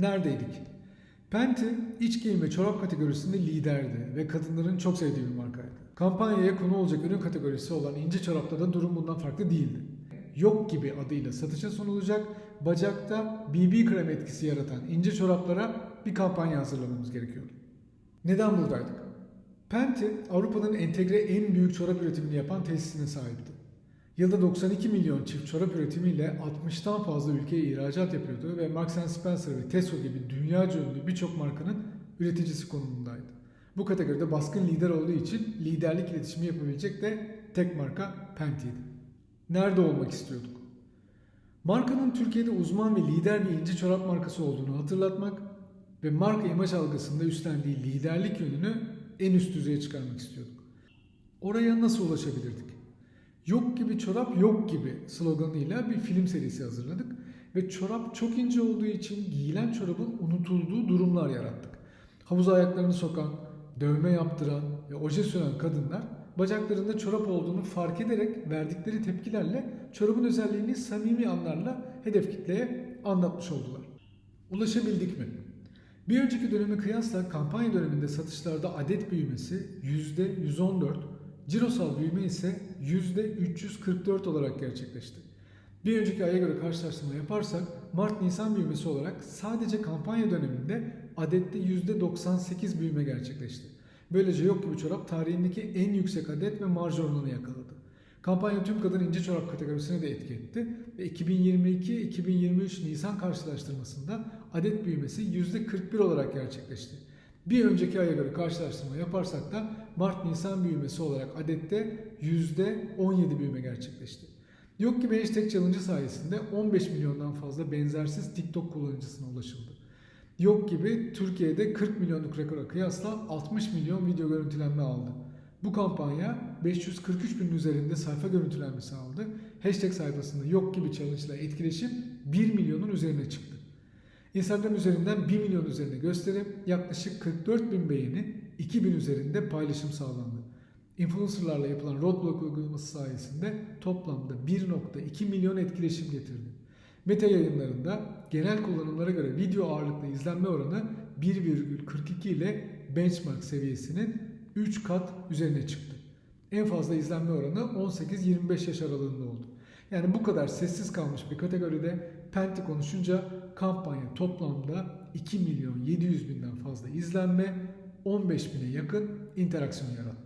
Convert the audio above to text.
Neredeydik? Penti iç giyim ve çorap kategorisinde liderdi ve kadınların çok sevdiği bir markaydı. Kampanyaya konu olacak ürün kategorisi olan ince çorapta da durum bundan farklı değildi. Yok gibi adıyla satışa sunulacak, bacakta BB krem etkisi yaratan ince çoraplara bir kampanya hazırlamamız gerekiyordu. Neden buradaydık? Penti, Avrupa'nın entegre en büyük çorap üretimini yapan tesisine sahipti. Yılda 92 milyon çift çorap üretimiyle 60'tan fazla ülkeye ihracat yapıyordu ve Marks Spencer ve Tesco gibi dünya ünlü birçok markanın üreticisi konumundaydı. Bu kategoride baskın lider olduğu için liderlik iletişimi yapabilecek de tek marka Penti'ydi. Nerede olmak istiyorduk? Markanın Türkiye'de uzman ve lider bir ince çorap markası olduğunu hatırlatmak ve marka imaj algısında üstlendiği liderlik yönünü en üst düzeye çıkarmak istiyorduk. Oraya nasıl ulaşabilirdik? Yok gibi çorap yok gibi sloganıyla bir film serisi hazırladık ve çorap çok ince olduğu için giyilen çorabın unutulduğu durumlar yarattık. Havuza ayaklarını sokan, dövme yaptıran ve oje süren kadınlar bacaklarında çorap olduğunu fark ederek verdikleri tepkilerle çorabın özelliğini samimi anlarla hedef kitleye anlatmış oldular. Ulaşabildik mi? Bir önceki döneme kıyasla kampanya döneminde satışlarda adet büyümesi %114, cirosal büyüme ise %344 olarak gerçekleşti. Bir önceki aya göre karşılaştırma yaparsak Mart-Nisan büyümesi olarak sadece kampanya döneminde adette %98 büyüme gerçekleşti. Böylece yok gibi çorap tarihindeki en yüksek adet ve marj oranını yakaladı. Kampanya tüm kadın ince çorap kategorisine de etki etti ve 2022-2023 Nisan karşılaştırmasında adet büyümesi %41 olarak gerçekleşti. Bir önceki aya göre karşılaştırma yaparsak da Mart-Nisan büyümesi olarak adette %17 büyüme gerçekleşti. Yok gibi hashtag challenge sayesinde 15 milyondan fazla benzersiz TikTok kullanıcısına ulaşıldı. Yok gibi Türkiye'de 40 milyonluk rekora kıyasla 60 milyon video görüntülenme aldı. Bu kampanya 543 binin üzerinde sayfa görüntülenmesi aldı. Hashtag sayfasında yok gibi challenge ile etkileşim 1 milyonun üzerine çıktı. Instagram üzerinden 1 milyon üzerinde gösterim, yaklaşık 44 bin beğeni, 2000 üzerinde paylaşım sağlandı. Influencerlarla yapılan roadblock uygulaması sayesinde toplamda 1.2 milyon etkileşim getirdi. Meta yayınlarında genel kullanımlara göre video ağırlıklı izlenme oranı 1,42 ile benchmark seviyesinin 3 kat üzerine çıktı. En fazla izlenme oranı 18-25 yaş aralığında oldu. Yani bu kadar sessiz kalmış bir kategoride Penti konuşunca kampanya toplamda 2 milyon 700 binden fazla izlenme, 15 bine yakın interaksiyon yarattı.